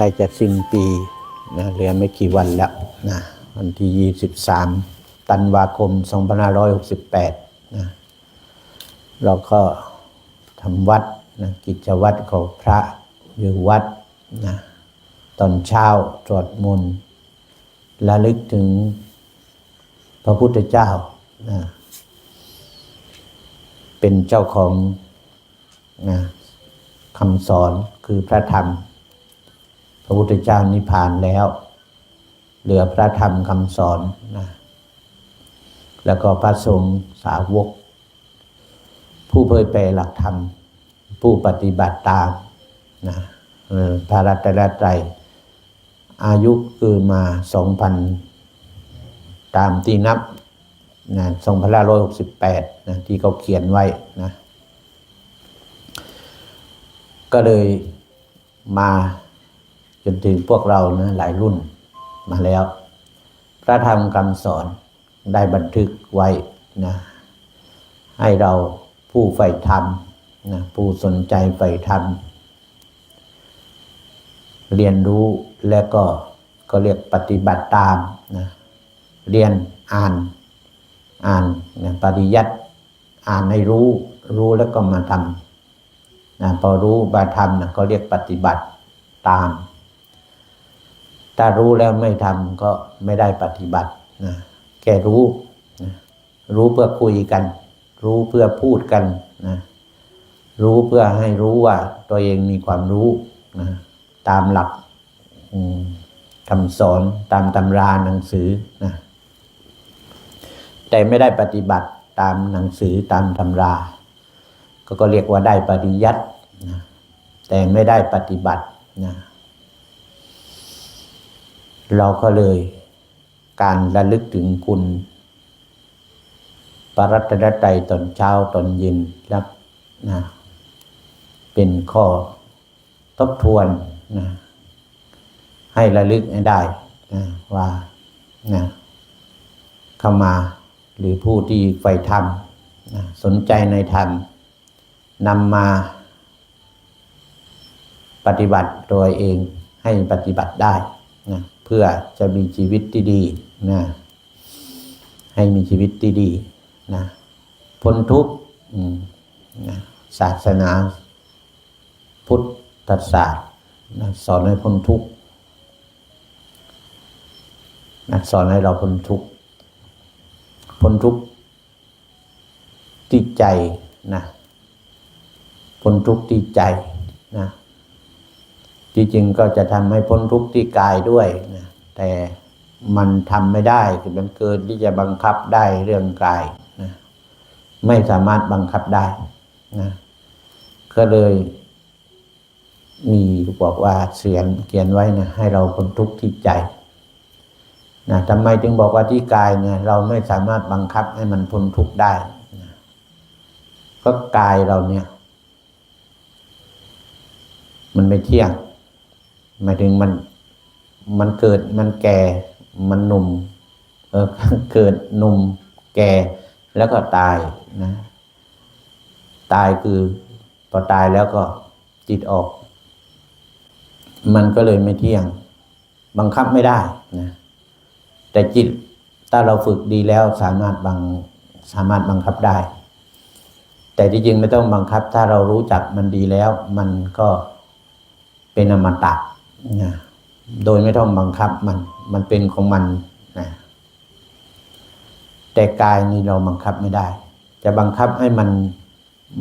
ใกล้จะสิ้นปีนะเหลือไม่กี่วันแล้วนะวันที่ 23ธันวาคม 2568นะเราก็ทำวัดนะกิจวัตรของพระอยู่วัดนะตอนเช้าสวดมนต์ระลึกถึงพระพุทธเจ้านะเป็นเจ้าของนะคำสอนคือพระธรรม ระพุทธเจ้านิพพานแล้ว เหลือพระธรรมคำสอนนะแล้วก็พระสงฆ์สาวก ผู้เผยแผ่หลักธรรม ผู้ปฏิบัติตามนะพระรัตนตรัยอายุคือมาสองพันตามที่นับนะสองพันห้าร้อยหกสิบแปดนะที่เขาเขียนไว้นะก็เลยมา จนถึงพวกเรานะหลายรุ่นมาแล้ว พระธรรมคำสอนได้บันทึกไว้นะให้เราผู้ใฝ่ธรรมนะผู้สนใจใฝ่ธรรม เรียนรู้และก็ก็เรียกปฏิบัติตามนะเรียนอ่านอ่านนะปริยัติอ่านให้รู้รู้แล้วก็มาทำนะพอรู้มาทำนะก็เรียกปฏิบัติตาม ถ้ารู้แล้วไม่ทำก็ไม่ได้ปฏิบัตินะแค่รู้นะรู้เพื่อคุยกัน รู้เพื่อพูดกันนะรู้เพื่อให้รู้ว่าตัวเองมีความรู้นะตามหลักคำสอนตามตำราหนังสือนะแต่ไม่ได้ปฏิบัติตามหนังสือตามตำรา ก็ก็เรียกว่าได้ปริยัตินะแต่ไม่ได้ปฏิบัตินะ เราก็เลย การระลึกถึงคุณปรัตนตรัยตอนเช้าตอนเย็นรับนะเป็นข้อทบทวนนะให้ระลึกให้ได้นะว่านะเข้ามาหรือผู้ที่ใฝ่ธรรมนะสนใจในธรรมนำมาปฏิบัติตัวเองให้ปฏิบัติได้นะ เพื่อจะมีชีวิตที่ดีนะให้มีชีวิตที่ดีนะพ้นทุกข์นะศาสนาพุทธศาสตร์นะสอนให้พ้นทุกข์นะสอนให้เราพ้นทุกข์พ้นทุกข์ที่ใจนะพ้นทุกข์ที่ใจนะ ที่จริงก็จะทำให้พ้นทุกข์ที่กายด้วยนะแต่มันทำไม่ได้คือมันเกินที่จะบังคับได้เรื่องกายนะไม่สามารถบังคับได้นะก็เลยมีบอกว่าเสียนเขียนไว้นะให้เราพ้นทุกข์ที่ใจนะทำไมจึงบอกว่าที่กายเนี่ยเราไม่สามารถบังคับให้มันพ้นทุกข์ได้นะก็กายเราเนี่ย มันไม่เที่ยง หมายถึงมันมันเกิดมันแก่มันหนุ่มเออเกิดหนุ่มแก่แล้วก็ตายนะ ตายคือพอตายแล้วก็จิตออก มันก็เลยไม่เที่ยง บังคับไม่ได้นะแต่จิตถ้าเราฝึกดีแล้วสามารถบังสามารถบังคับได้ แต่ที่จริงไม่ต้องบังคับ ถ้าเรารู้จักมันดีแล้ว มันก็เป็นอมตะ นะโดยไม่ต้องบังคับมัน มันเป็นของมันนะแต่กายนี่เราบังคับไม่ได้ จะบังคับให้มัน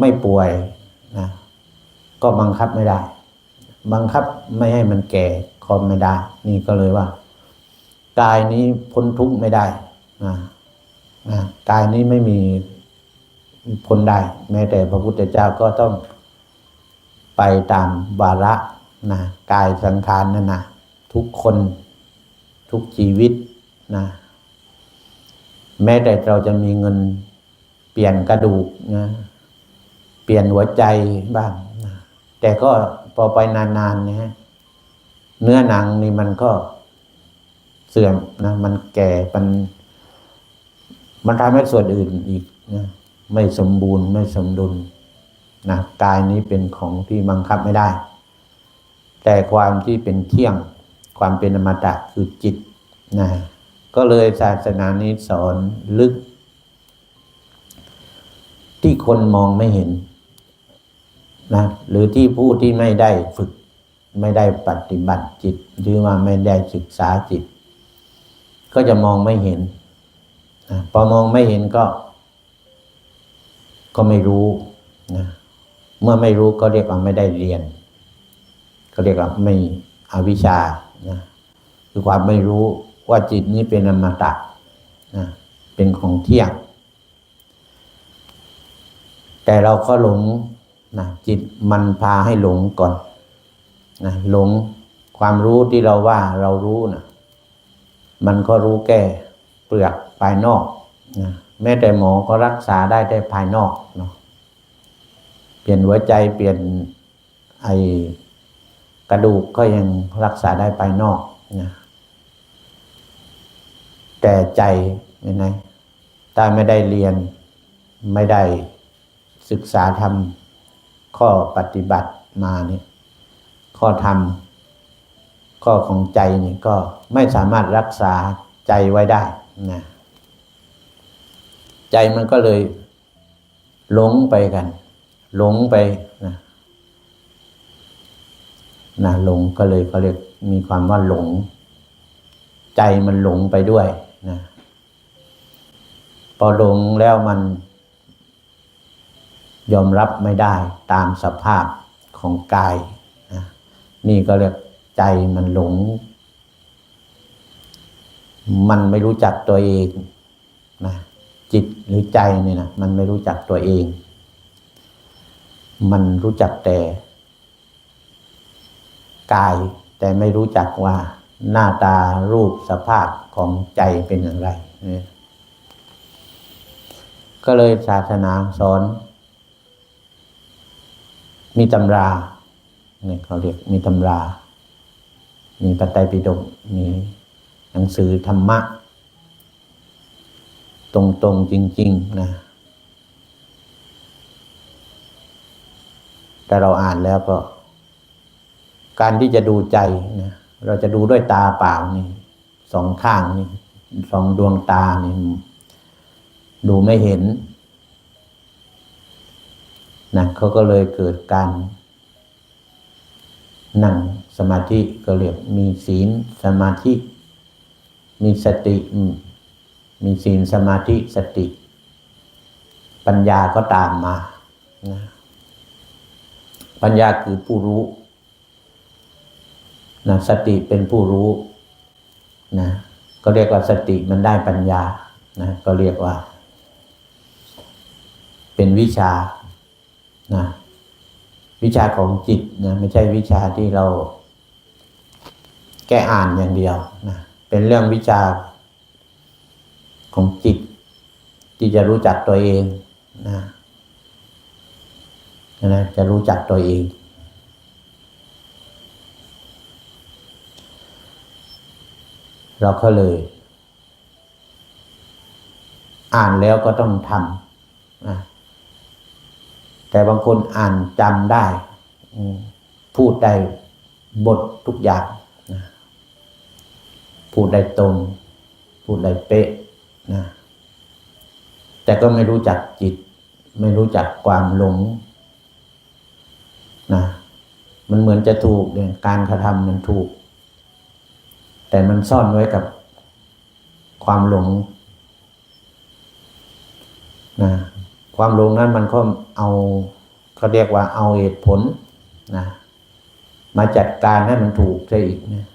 ไม่ป่วยนะก็บังคับไม่ได้ บังคับไม่ให้มันแก่ก็ไม่ได้ นี่ก็เลยว่ากายนี้พ้นทุกข์ไม่ได้นะนะกายนี้ไม่มีพ้นได้ แม้แต่พระพุทธเจ้าก็ต้องไปตามวาระ นะกายสังขารนั่นนะทุกคนทุกชีวิตนะแม้แต่เราจะมีเงินเปลี่ยนกระดูกนะเปลี่ยนหัวใจบ้างนะแต่ก็พอไปนานๆเนี่ยเนื้อหนังนี่มันก็เสื่อมนะมันแก่มันมันทำให้ส่วนอื่นอีกนะไม่สมบูรณ์ไม่สมดุลนะกายนี้เป็นของที่บังคับไม่ได้ แต่ความที่เป็นเที่ยง ความเป็นอมตะคือจิตนะก็เลยศาสนานี้สอนลึก ที่คนมองไม่เห็นนะหรือที่ผู้ที่ไม่ได้ฝึก ไม่ได้ปฏิบัติจิต หรือว่าไม่ได้ศึกษาจิต ก็จะมองไม่เห็นนะพอมองไม่เห็นก็ ก็ไม่รู้นะเมื่อไม่รู้ก็เรียกว่าไม่ได้เรียน ก็เรียกว่าไม่อวิชชานะคือความไม่รู้ว่าจิตนี้เป็นอมตะนะเป็นของเที่ยง แต่เราก็หลงนะจิตมันพาให้หลงก่อนนะหลงความรู้ที่เราว่าเรารู้นะมันก็รู้แก้เปลือกภายนอกนะแม้แต่หมอก็รักษาได้แต่ภายนอกเนาะเปลี่ยนหัวใจเปลี่ยนไอ กระดูกก็ยังรักษาได้ภายนอกนะแต่ใจไม่ไงถ้าไม่ได้เรียนไม่ได้ศึกษาทำข้อปฏิบัติมาเนี่ยข้อธรรมข้อของใจเนี่ยก็ไม่สามารถรักษาใจไว้ได้นะใจมันก็เลยหลงไปกัน หลงไปนะ นะหลงก็เลยเขาเรียกมีความว่าหลง ใจมันหลงไปด้วยนะพอหลงแล้วมัน ยอมรับไม่ได้ตามสภาพของกายนะนี่ก็เรียกใจมันหลง มันไม่รู้จักตัวเองนะจิตหรือใจเนี่ยนะมันไม่รู้จักตัวเอง มันรู้จักแต่ กาย แต่ไม่รู้จักว่าหน้าตารูปสภาพของใจเป็นอย่างไรเนี่ยก็เลยศาสนาสอน มีตำราเนี่ยเขาเรียกมีตำรา มีปัตไตรปิฎกมีหนังสือธรรมะ ตรงๆจริง ๆ นะแต่เราอ่านแล้วก็ การที่จะดูใจนะเราจะดูด้วยตาเปล่านี่สองข้างนี่สองดวงตานี่ดูไม่เห็นนะเขาก็เลยเกิดการนั่งสมาธิก็เรียกมีศีลสมาธิ มีสติ มีศีลสมาธิสติ ปัญญาก็ตามมานะปัญญาคือผู้รู้ นะสติเป็นผู้รู้นะก็เรียกว่าสติมันได้ปัญญานะก็เรียกว่า เป็นวิชานะวิชาของจิตนะไม่ใช่วิชาที่เรา แก้อ่านอย่างเดียวนะเป็นเรื่องวิชาของจิต ที่จะรู้จักตัวเองนะนะจะรู้จักตัวเอง เราก็เลย อ่านแล้วก็ต้องทำนะแต่บางคนอ่านจำได้ พูดได้บททุกอย่างนะพูดได้ตรง พูดได้เป๊ะนะแต่ก็ไม่รู้จักจิต ไม่รู้จักความหลงนะมันเหมือนจะถูกเนี่ยการกระทำมันถูก แต่มันซ่อนไว้กับความหลงนะความหลงนั้นมันก็เอาเขาเรียกว่าเอาเหตุผลนะมาจัดการให้มันถูกใช่อีกนะ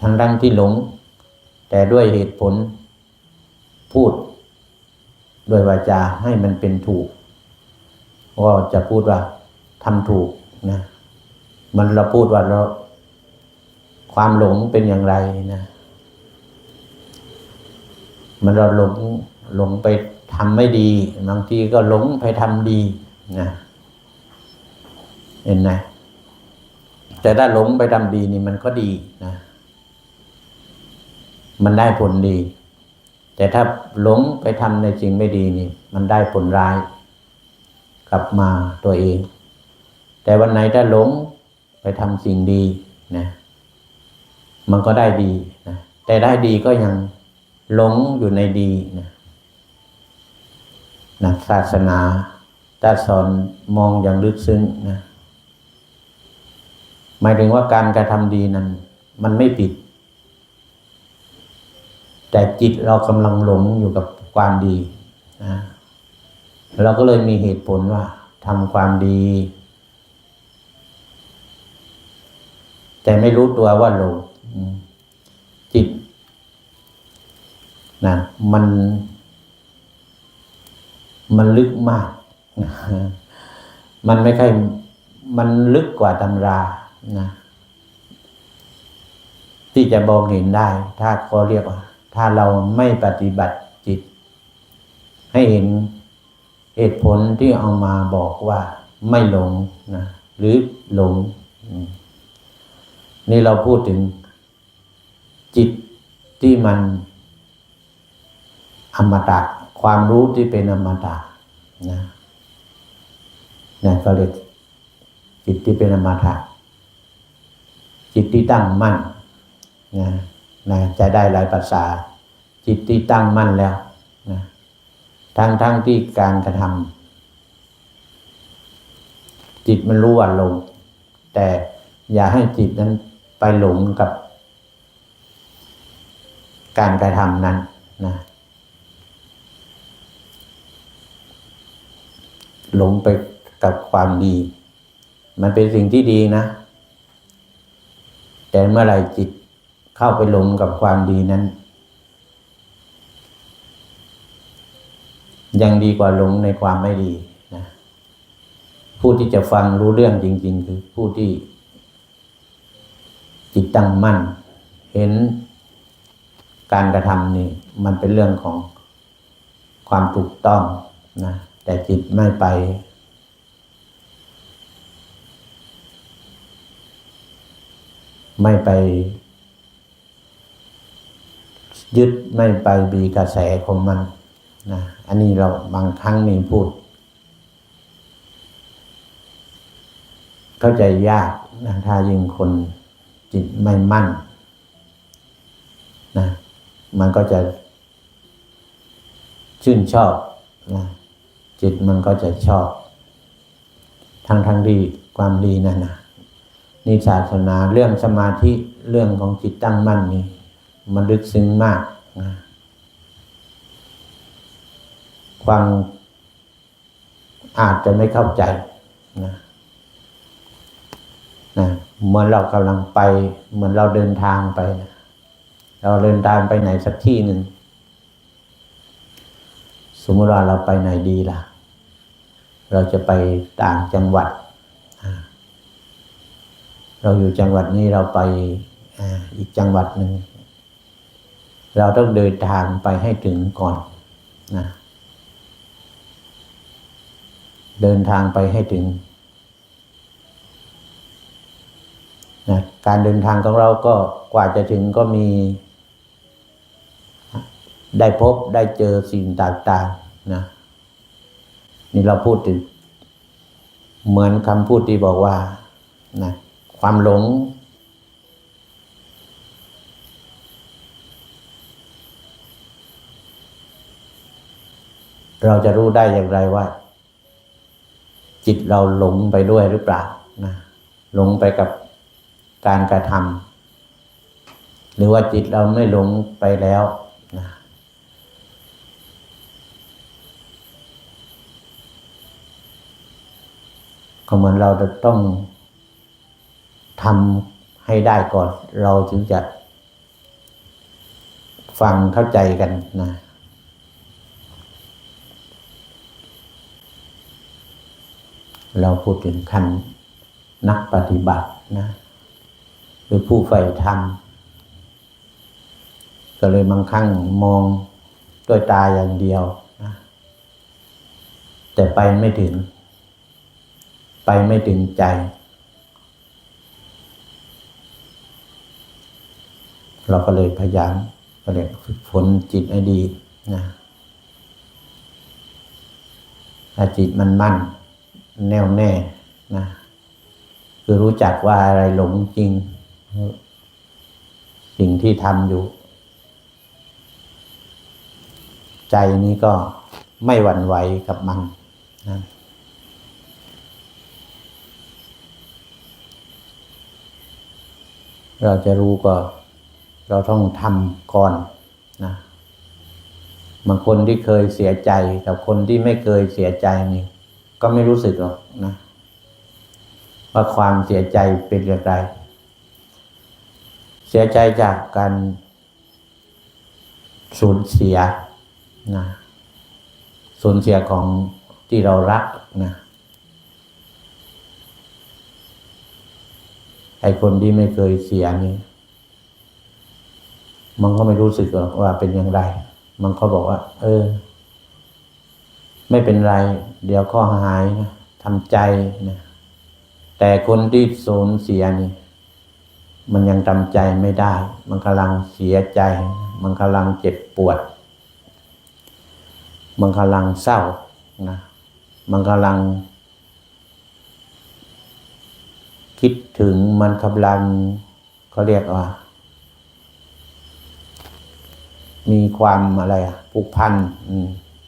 ทั้งดังที่หลง แต่ด้วยเหตุผลพูดโดยวาจาให้มันเป็นถูก ก็จะพูดว่าทำถูกนะมันเราพูดว่าเรา ความหลงเป็นอย่างไรนะ มันเราหลงหลงไปทำไม่ดีบางทีก็หลงไปทำดีนะเห็นไหมแต่ถ้าหลงไปทำดีนี่มันก็ดีนะ มันได้ผลดี แต่ถ้าหลงไปทำในสิ่งไม่ดีนี่ มันได้ผลร้าย กลับมาตัวเอง แต่วันไหนถ้าหลงไปทำสิ่งดีนะ มันก็ได้ดีนะแต่ได้ดีก็ยังหลงอยู่ในดีนะนะศาสนาถ้าสอนมองอย่างลึกซึ้งนะหมายถึงว่าการกระทำดีนั้น มันไม่ผิด แต่จิตเรากำลังหลงอยู่กับความดีนะเราก็เลยมีเหตุผลว่าทำความดี แต่ไม่รู้ตัวว่าหลง จิตนะมัน มันลึกมากนะมันไม่ค่อยมันลึกกว่าตำรานะที่จะมองเห็นได้ ถ้าเขาเรียกว่า ถ้าเราไม่ปฏิบัติจิต ให้เห็นเหตุผลที่เอามาบอกว่าไม่หลงนะหรือหลง นี่เราพูดถึง จิตที่มันอมตะความรู้ที่เป็นอมตะนะนะก็เรียกจิตที่เป็นอมตะจิตที่ตั้งมั่นนะนะจะได้หลายภาษา จิตที่ตั้งมั่นแล้วนะทั้งทั้งที่การกระทำจิตมันรู้ว่าหลงแต่อย่าให้จิตนั้นไปหลงกับ การกระทำนั้นนะหลงไปกับความดี มันเป็นสิ่งที่ดีนะ แต่เมื่อไหร่จิตเข้าไปหลงกับความดีนั้น ยังดีกว่าหลงในความไม่ดีนะผู้ที่จะฟังรู้เรื่องจริง ๆ คือผู้ที่จิตตั้งมั่น เห็น การกระทำนี่มันเป็นเรื่องของความถูกต้องนะแต่จิตไม่ไป ไม่ไป ยึดไม่ไปบีกระแสของมันนะอันนี้เราบางครั้งนี่พูด เข้าใจยากนะถ้ายิ่งคนจิตไม่มั่น มันก็จะชื่นชอบนะจิตมันก็จะชอบทั้งทั้งดีความดีนั่นนะนี่ศาสนาเรื่องสมาธิเรื่องของจิตตั้งมั่นนี่มันลึกซึ้งมากนะฟังอาจจะไม่เข้าใจนะนะเหมือนเรากำลังไป เหมือนเราเดินทางไปนะ เราเดินทางไปไหนสักที่หนึ่ง สมมติว่าเราไปไหนดีล่ะ เราจะไปต่างจังหวัด เราอยู่จังหวัดนี้เราไปอีกจังหวัดหนึ่ง เราต้องเดินทางไปให้ถึงก่อนนะเดินทางไปให้ถึงนะการเดินทางของเราก็กว่าจะถึงก็มี ได้พบได้เจอสิ่งต่างๆนะนี่เราพูดถึง เหมือนคำพูดที่บอกว่านะความหลง เราจะรู้ได้อย่างไรว่า จิตเราหลงไปด้วยหรือเปล่านะหลงไปกับการกระทำหรือว่าจิตเราไม่หลงไปแล้วนะ ก็เหมือนเราจะต้องทำให้ได้ก่อน เราถึงจะ ฟังเข้าใจกันนะเราพูดถึงขั้นนักปฏิบัตินะหรือผู้ใฝ่ธรรมก็เลยบางครั้งมองด้วยตาอย่างเดียวนะแต่ไปไม่ถึง ไปไม่ถึงใจ เราก็เลยพยายามก็เลยฝึกฝนจิตให้ดีนะถ้าจิตมันมั่น แน่วแน่นะคือรู้จักว่าอะไรหลงจริง สิ่งที่ทำอยู่ ใจนี้ก็ไม่หวั่นไหวกับมันนะ เราจะรู้ก็ เราต้องทำก่อนนะบางคนที่เคยเสียใจกับคนที่ไม่เคยเสียใจนี่ก็ไม่รู้สึกหรอกนะว่าความเสียใจเป็นอย่างไร เสียใจจากการสูญเสียนะสูญเสียของที่เรารักนะ ไอคนที่ไม่เคยเสียนี่มันก็ไม่รู้สึกหรอกว่าเป็นอย่างไร มันก็บอกว่า เออ ไม่เป็นไร เดี๋ยวก็หายนะทำใจนะแต่คนที่สูญเสียนี่ มันยังทำใจไม่ได้ มันกำลังเสียใจ มันกำลังเจ็บปวด มันกำลังเศร้านะ มันกำลัง คิดถึงมันกำลังเขาเรียกว่า มีความอะไรอะผูกพัน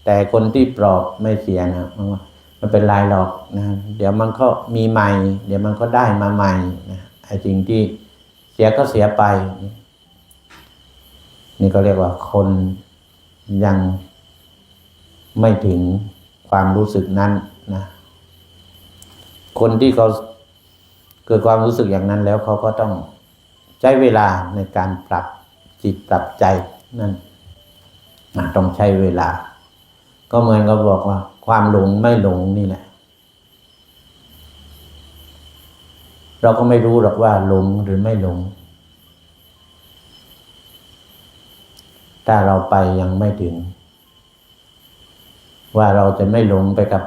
แต่คนที่ปลอบไม่เสียนะมันมันเป็นไรหรอกนะเดี๋ยวมันก็มีใหม่ เดี๋ยวมันก็ได้มาใหม่นะไอ้สิ่งที่เสียก็เสียไป นี่ก็เรียกว่าคนยังไม่ถึงความรู้สึกนั้นนะคนที่เขา เกิดความรู้สึกอย่างนั้นแล้วเขาก็ต้องใช้เวลาในการปรับจิตปรับใจนั่นต้องใช้เวลา ก็เหมือนกับบอกว่า ความหลงไม่หลงนี่แหละ เราก็ไม่รู้หรอกว่าหลงหรือไม่หลง ถ้าเราไปยังไม่ถึง ว่าเราจะไม่หลงไปกับ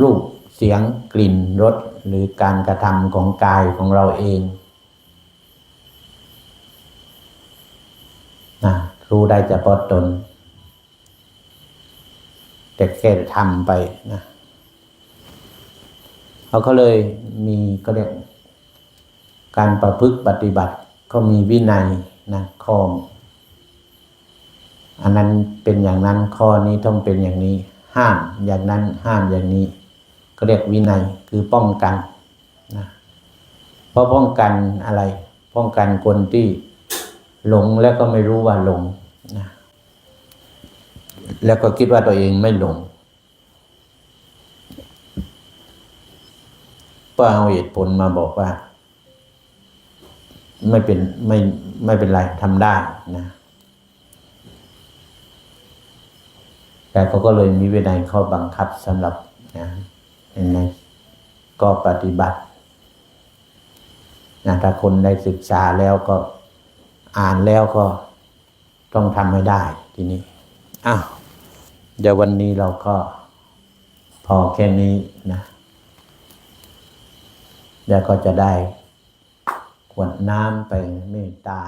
รูปเสียงกลิ่นรส หรือการกระทำของกายของเราเองนะรู้ได้เฉพาะตน แต่แค่ทำไปนะเขาก็เลยมีก็เรียกการประพฤติปฏิบัติก็มีวินัยนะข้ออันนั้นเป็นอย่างนั้นข้อนี้ต้องเป็นอย่างนี้ ห้ามอย่างนั้นห้ามอย่างนี้ ก็เรียกวินัยคือป้องกันนะเพราะป้องกันอะไร ป้องกันคนที่หลงแล้วก็ไม่รู้ว่าหลงนะแล้วก็คิดว่าตัวเองไม่หลงก็เอาเหตุผลมาบอกว่า ไม่เป็นไม่ไม่เป็นไรทำได้นะแต่เขาก็เลยมีวินัยเข้อบังคับสำหรับนะ เห็นไหมก็ปฏิบัตินะถ้าคนได้ศึกษาแล้วก็อ่านแล้วก็ต้องทำให้ได้ทีนี้อ้าวเดี๋ยววันนี้เราก็พอแค่นี้นะแล้วก็จะได้ขวดน้ำไปเมตตา